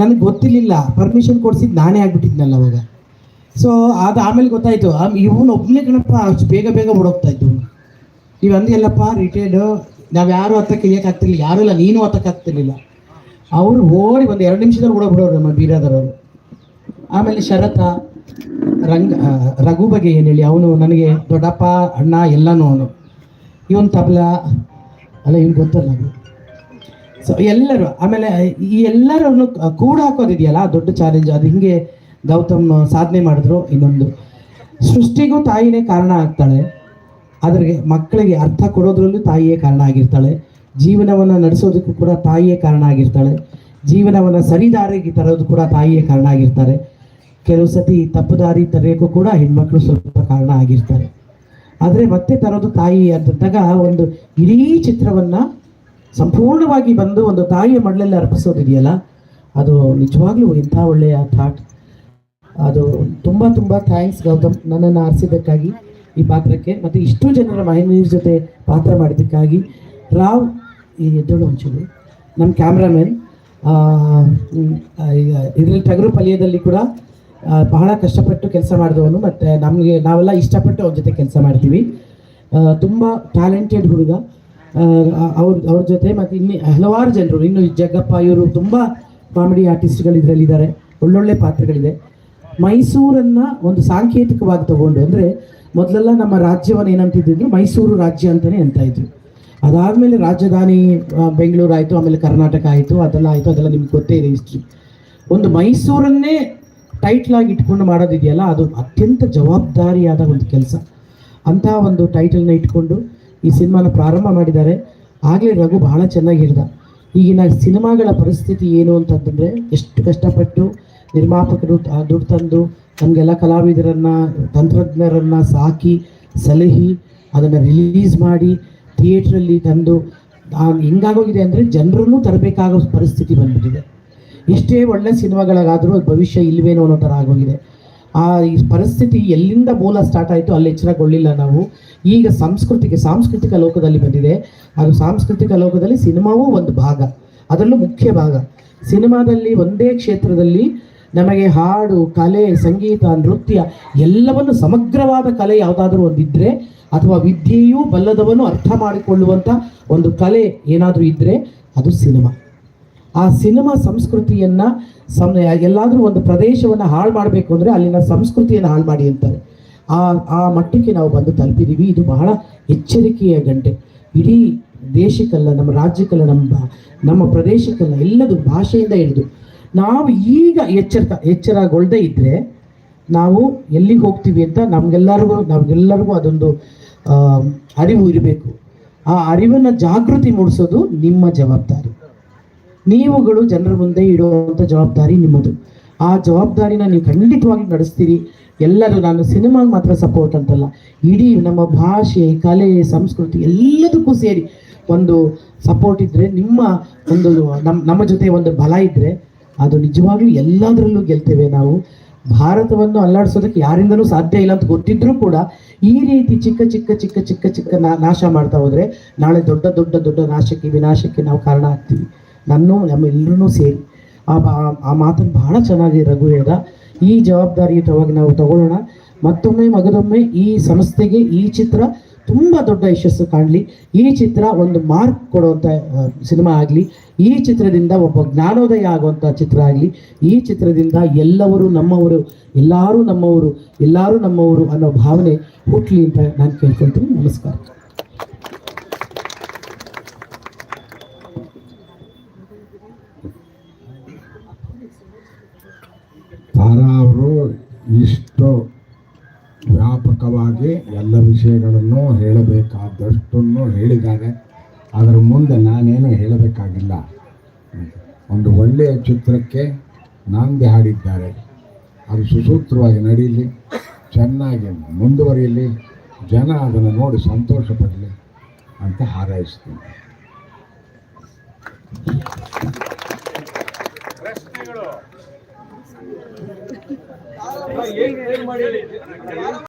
ನನಗೆ ಗೊತ್ತಿರಲಿಲ್ಲ. ಪರ್ಮಿಷನ್ ಕೊಡ್ಸಿದ್ದು ನಾನೇ ಆಗ್ಬಿಟ್ಟಿದ್ನಲ್ಲ ಅವಾಗ. ಸೊ ಅದು ಆಮೇಲೆ ಗೊತ್ತಾಯ್ತು. ಇವನು ಒಬ್ಬನೇ ಕಣಪ್ಪ, ಅಷ್ಟು ಬೇಗ ಬೇಗ ಓಡೋಗ್ತಾ ಇದ್ದು ನೀವು ಅಂದಿಲ್ಲಪ್ಪ ರಿಟೈರ್ಡು ನಾವು ಯಾರು ಹತ್ತಕ್ಕೆ ಇಳಿಯೋಕ್ಕಾಗ್ತಿರ್ಲಿಲ್ಲ ಯಾರೂ ಇಲ್ಲ, ನೀನು ಹತ್ತಕ್ಕಾಗ್ತಿರ್ಲಿಲ್ಲ ಅವರು ಓಡಿ ಒಂದು ಎರಡು ನಿಮಿಷದಲ್ಲಿ ಓಡೋಗ್ಬಿಡೋರು ನಮ್ಮ ಬೀರಾದರವರು ಆಮೇಲೆ ಶರತ, ರಂಗ ರಘು ಬಗ್ಗೆ ಏನು ಹೇಳಿ? ಅವನು ನನಗೆ, ದೊಡ್ಡಪ್ಪ, ಅಣ್ಣ ಎಲ್ಲನೂ ಅವನು. ಇವನ್ ತಬಲ, ಅಲ್ಲ ಇವ್ನು ಗೊತ್ತಲ್ಲ ಸೊ ಎಲ್ಲರೂ, ಆಮೇಲೆ ಈ ಎಲ್ಲರನ್ನು ಕೂಡ ಹಾಕೋದಿದೆಯಲ್ಲ ದೊಡ್ಡ ಚಾಲೆಂಜ್ ಅದು ಹಿಂಗೆ ಗೌತಮ್ ಸಾಧನೆ ಮಾಡಿದ್ರು ಇನ್ನೊಂದು. ಸೃಷ್ಟಿಗೂ ತಾಯಿನೇ ಕಾರಣ ಆಗ್ತಾಳೆ. ಅದ್ರಿಗೆ ಮಕ್ಕಳಿಗೆ ಅರ್ಥ ಕೊಡೋದ್ರಲ್ಲೂ ತಾಯಿಯೇ ಕಾರಣ ಆಗಿರ್ತಾಳೆ. ಜೀವನವನ್ನು ನಡೆಸೋದಕ್ಕೂ ಕೂಡ ತಾಯಿಯೇ ಕಾರಣ ಆಗಿರ್ತಾಳೆ. ಜೀವನವನ್ನು ಸರಿದಾರಿಗೆ ತರೋದು ಕೂಡ ತಾಯಿಯೇ ಕಾರಣ ಆಗಿರ್ತಾರೆ. ಕೆಲವು ಸತಿ ತಪ್ಪು ದಾರಿ ಕೂಡ ಹೆಣ್ಮಕ್ಳು ಸ್ವಲ್ಪ ಕಾರಣ ಆಗಿರ್ತಾರೆ. ಆದರೆ ಮತ್ತೆ ತರೋದು ತಾಯಿ ಅಂತಂದಾಗ ಒಂದು ಇಡೀ ಚಿತ್ರವನ್ನ ಸಂಪೂರ್ಣವಾಗಿ ಬಂದು ಒಂದು ತಾಯಿಯ ಮಡಲಲ್ಲಿ ಅರ್ಪಿಸೋದಿದೆಯಲ್ಲ, ಅದು ನಿಜವಾಗ್ಲೂ ಇಂಥ ಒಳ್ಳೆಯ ಥಾಟ್ ಅದು ತುಂಬ ತುಂಬ ಥ್ಯಾಂಕ್ಸ್ ಗೌತಮ್ ನನ್ನನ್ನು ಆರಿಸಿದ್ದಕ್ಕಾಗಿ ಈ ಪಾತ್ರಕ್ಕೆ ಮತ್ತು ಇಷ್ಟು ಜನರ ಮಹಿಳೆಯರ ಜೊತೆ ಪಾತ್ರ ಮಾಡಿದ್ದಕ್ಕಾಗಿ. ರಾವ್, ಈ ಎದ್ದೋಳು ಒಂಚೂರು. ನಮ್ಮ ಕ್ಯಾಮ್ರಾಮನ್ ಇದರಲ್ಲಿ ಟಗರು ಪಲ್ಯದಲ್ಲಿ ಕೂಡ ಬಹಳ ಕಷ್ಟಪಟ್ಟು ಕೆಲಸ ಮಾಡಿದವನು, ಮತ್ತು ನಮಗೆ ನಾವೆಲ್ಲ ಇಷ್ಟಪಟ್ಟು ಅವ್ರ ಜೊತೆ ಕೆಲಸ ಮಾಡ್ತೀವಿ. ತುಂಬ ಟ್ಯಾಲೆಂಟೆಡ್ ಹುಡುಗ. ಅವ್ರ ಅವ್ರ ಜೊತೆ ಮತ್ತು ಇನ್ನು ಹಲವಾರು ಜನರು, ಇನ್ನು ಜಗ್ಗಪ್ಪ ಇವರು ತುಂಬ ಕಾಮಿಡಿ ಆರ್ಟಿಸ್ಟ್ಗಳು ಇದರಲ್ಲಿದ್ದಾರೆ ಒಳ್ಳೊಳ್ಳೆ ಪಾತ್ರಗಳಿದೆ. ಮೈಸೂರನ್ನ ಒಂದು ಸಾಂಕೇತಿಕವಾಗಿ ತಗೊಂಡು, ಅಂದರೆ ಮೊದಲೆಲ್ಲ ನಮ್ಮ ರಾಜ್ಯವನ್ನು ಏನಂತಿದ್ರು ಮೈಸೂರು ರಾಜ್ಯ ಅಂತಲೇ ಅಂತ ಇದ್ರು ಅದಾದಮೇಲೆ ರಾಜಧಾನಿ ಬೆಂಗಳೂರು ಆಯಿತು, ಆಮೇಲೆ ಕರ್ನಾಟಕ ಆಯಿತು, ಅದೆಲ್ಲ ಆಯಿತು, ಅದೆಲ್ಲ ನಿಮ್ಗೆ ಗೊತ್ತೇ ಇದೆ ಹಿಸ್ಟ್ರಿ ಒಂದು ಮೈಸೂರನ್ನೇ ಟೈಟ್ಲಾಗಿ ಇಟ್ಕೊಂಡು ಮಾಡೋದಿದೆಯಲ್ಲ, ಅದು ಅತ್ಯಂತ ಜವಾಬ್ದಾರಿಯಾದ ಒಂದು ಕೆಲಸ. ಅಂತಹ ಒಂದು ಟೈಟಲ್ನ ಇಟ್ಕೊಂಡು ಈ ಸಿನಿಮಾನ ಪ್ರಾರಂಭ ಮಾಡಿದ್ದಾರೆ. ಆಗಲೇ ರಘು ಬಹಳ ಚೆನ್ನಾಗಿ ಈಗಿನ ಸಿನಿಮಾಗಳ ಪರಿಸ್ಥಿತಿ ಏನು ಅಂತಂದರೆ ಎಷ್ಟು ಕಷ್ಟಪಟ್ಟು ನಿರ್ಮಾಪಕರು ದುಡ್ಡು ತಂದು ನಮಗೆಲ್ಲ ಕಲಾವಿದರನ್ನು, ತಂತ್ರಜ್ಞರನ್ನು ಸಾಕಿ, ಸಲಹಿ, ಅದನ್ನು ರಿಲೀಸ್ ಮಾಡಿ ಥಿಯೇಟ್ರಲ್ಲಿ ತಂದು ಹೆಂಗಾಗೋಗಿದೆ ಅಂದರೆ ಜನರನ್ನು ತರಬೇಕಾಗೋ ಪರಿಸ್ಥಿತಿ ಬಂದ್ಬಿಟ್ಟಿದೆ. ಎಷ್ಟೇ ಒಳ್ಳೆ ಸಿನಿಮಾಗಳಾದರೂ ಭವಿಷ್ಯ ಇಲ್ವೇನೋ ಅನ್ನೋ ಥರ ಆಗೋಗಿದೆ. ಆ ಈ ಪರಿಸ್ಥಿತಿ ಎಲ್ಲಿಂದ ಮೂಲ ಸ್ಟಾರ್ಟ್ ಆಯಿತು ಅಲ್ಲಿ ಎಚ್ಚರಗೊಳ್ಳಿಲ್ಲ ನಾವು. ಈಗ ಸಂಸ್ಕೃತಿಗೆ, ಸಾಂಸ್ಕೃತಿಕ ಲೋಕದಲ್ಲಿ ಬಂದಿದೆ. ಅದು ಸಾಂಸ್ಕೃತಿಕ ಲೋಕದಲ್ಲಿ ಸಿನಿಮಾವೂ ಒಂದು ಭಾಗ. ಅದರಲ್ಲೂ ಮುಖ್ಯ ಭಾಗ. ಸಿನಿಮಾದಲ್ಲಿ ಒಂದೇ ಕ್ಷೇತ್ರದಲ್ಲಿ ನಮಗೆ ಹಾಡು, ಕಲೆ, ಸಂಗೀತ, ನೃತ್ಯ ಎಲ್ಲವನ್ನು ಸಮಗ್ರವಾದ ಕಲೆ ಯಾವುದಾದ್ರೂ ಒಂದಿದ್ರೆ ಅಥವಾ ವಿದ್ಯೆಯೂ ಬಲ್ಲದವನು ಅರ್ಥ ಮಾಡಿಕೊಳ್ಳುವಂಥ ಒಂದು ಕಲೆ ಏನಾದರೂ ಇದ್ರೆ ಅದು ಸಿನಿಮಾ. ಆ ಸಿನಿಮಾ ಸಂಸ್ಕೃತಿಯನ್ನ ಸಂ ಎಲ್ಲಾದರೂ ಒಂದು ಪ್ರದೇಶವನ್ನು ಹಾಳು ಮಾಡಬೇಕು ಅಂದರೆ ಅಲ್ಲಿನ ಸಂಸ್ಕೃತಿಯನ್ನು ಹಾಳು ಮಾಡಿ ಅಂತಾರೆ. ಆ ಆ ಮಟ್ಟಕ್ಕೆ ನಾವು ಬಂದು ತಲುಪಿದ್ದೀವಿ ಇದು ಬಹಳ ಎಚ್ಚರಿಕೆಯ ಗಂಟೆ. ಇಡೀ ದೇಶಕ್ಕಲ್ಲ, ನಮ್ಮ ರಾಜ್ಯಕ್ಕಲ್ಲ, ನಮ್ಮ ನಮ್ಮ ಪ್ರದೇಶಕ್ಕಲ್ಲ ಎಲ್ಲದು ಭಾಷೆಯಿಂದ ಹಿಡಿದು. ನಾವು ಈಗ ಎಚ್ಚರ ಎಚ್ಚರಗೊಳ್ಳದೆ ಇದ್ದರೆ ನಾವು ಎಲ್ಲಿಗೆ ಹೋಗ್ತೀವಿ ಅಂತ ನಮಗೆಲ್ಲರಿಗೂ ನಮಗೆಲ್ಲರಿಗೂ ಅದೊಂದು ಅರಿವು ಇರಬೇಕು. ಆ ಅರಿವನ್ನು ಜಾಗೃತಿ ಮೂಡಿಸೋದು ನಿಮ್ಮ ಜವಾಬ್ದಾರಿ. ನೀವುಗಳು ಜನರ ಮುಂದೆ ಇಡುವಂಥ ಜವಾಬ್ದಾರಿ ನಿಮ್ಮದು. ಆ ಜವಾಬ್ದಾರಿನ ನೀವು ಖಂಡಿತವಾಗಿ ನಡೆಸ್ತೀರಿ. ಎಲ್ಲರೂ ನಾನು ಸಿನಿಮಾಗೆ ಮಾತ್ರ ಸಪೋರ್ಟ್ ಅಂತಲ್ಲ. ಇಡೀ ನಮ್ಮ ಭಾಷೆ, ಕಲೆ, ಸಂಸ್ಕೃತಿ ಎಲ್ಲದಕ್ಕೂ ಸೇರಿ ಒಂದು ಸಪೋರ್ಟ್ ಇದ್ದರೆ ನಿಮ್ಮ ಒಂದು ನಮ್ಮ ನಮ್ಮ ಜೊತೆ ಒಂದು ಬಲ ಇದ್ದರೆ ಅದು ನಿಜವಾಗ್ಲೂ ಎಲ್ಲದರಲ್ಲೂ ಗೆಲ್ತೇವೆ ನಾವು. ಭಾರತವನ್ನು ಅಲ್ಲಾಡಿಸೋದಕ್ಕೆ ಯಾರಿಂದನೂ ಸಾಧ್ಯ ಇಲ್ಲ ಅಂತ ಗೊತ್ತಿದ್ರೂ ಕೂಡ ಈ ರೀತಿ ಚಿಕ್ಕ ಚಿಕ್ಕ ಚಿಕ್ಕ ಚಿಕ್ಕ ಚಿಕ್ಕ ನಾಶ ಮಾಡ್ತಾ ಹೋದ್ರೆ ನಾಳೆ ದೊಡ್ಡ ದೊಡ್ಡ ದೊಡ್ಡ ನಾಶಕ್ಕೆ, ವಿನಾಶಕ್ಕೆ ನಾವು ಕಾರಣ ಆಗ್ತೀವಿ. ನನ್ನೂ ನಮ್ಮೆಲ್ಲರೂ ಸೇರಿ. ಆ ಬಾ- ಆ ಮಾತನ್ನು ಬಹಳ ಚೆನ್ನಾಗಿ ರಘು ಹೇಳ್ದ. ಈ ಜವಾಬ್ದಾರಿಯುತವಾಗಿ ನಾವು ತಗೊಳ್ಳೋಣ. ಮತ್ತೊಮ್ಮೆ ಮಗದೊಮ್ಮೆ ಈ ಸಂಸ್ಥೆಗೆ ಈ ಚಿತ್ರ ತುಂಬ ದೊಡ್ಡ ಯಶಸ್ಸು ಕಾಣಲಿ. ಈ ಚಿತ್ರ ಒಂದು ಮಾರ್ಕ್ ಕೊಡುವಂಥ ಸಿನಿಮಾ ಆಗಲಿ. ಈ ಚಿತ್ರದಿಂದ ಒಬ್ಬ ಜ್ಞಾನೋದಯ ಆಗುವಂಥ ಚಿತ್ರ ಆಗಲಿ. ಈ ಚಿತ್ರದಿಂದ ಎಲ್ಲವರು ನಮ್ಮವರು, ಎಲ್ಲರೂ ನಮ್ಮವರು ಎಲ್ಲರೂ ನಮ್ಮವರು ಅನ್ನೋ ಭಾವನೆ ಹುಟ್ಟಲಿ ಅಂತ ನಾನು ಕೇಳ್ಕೊಳ್ತೀನಿ. ನಮಸ್ಕಾರ ತಾರಾ ಅವರು ಇಷ್ಟು ವ್ಯಾಪಕವಾಗಿ ಎಲ್ಲ ವಿಷಯಗಳನ್ನು ಹೇಳಬೇಕಾದಷ್ಟನ್ನು ಹೇಳಿದ್ದಾರೆ. ಅದರ ಮುಂದೆ ನಾನೇನು ಹೇಳಬೇಕಾಗಿಲ್ಲ. ಒಂದು ಒಳ್ಳೆಯ ಚಿತ್ರಕ್ಕೆ ನಾಂದಿ ಹಾಡಿದ್ದಾರೆ. ಅದು ಸುಸೂತ್ರವಾಗಿ ನಡೀಲಿ, ಚೆನ್ನಾಗಿ ಮುಂದುವರಿಯಲಿ, ಜನ ಅದನ್ನು ನೋಡಿ ಸಂತೋಷ ಪಡಲಿ ಅಂತ ಹಾರೈಸ್ತೀನಿ.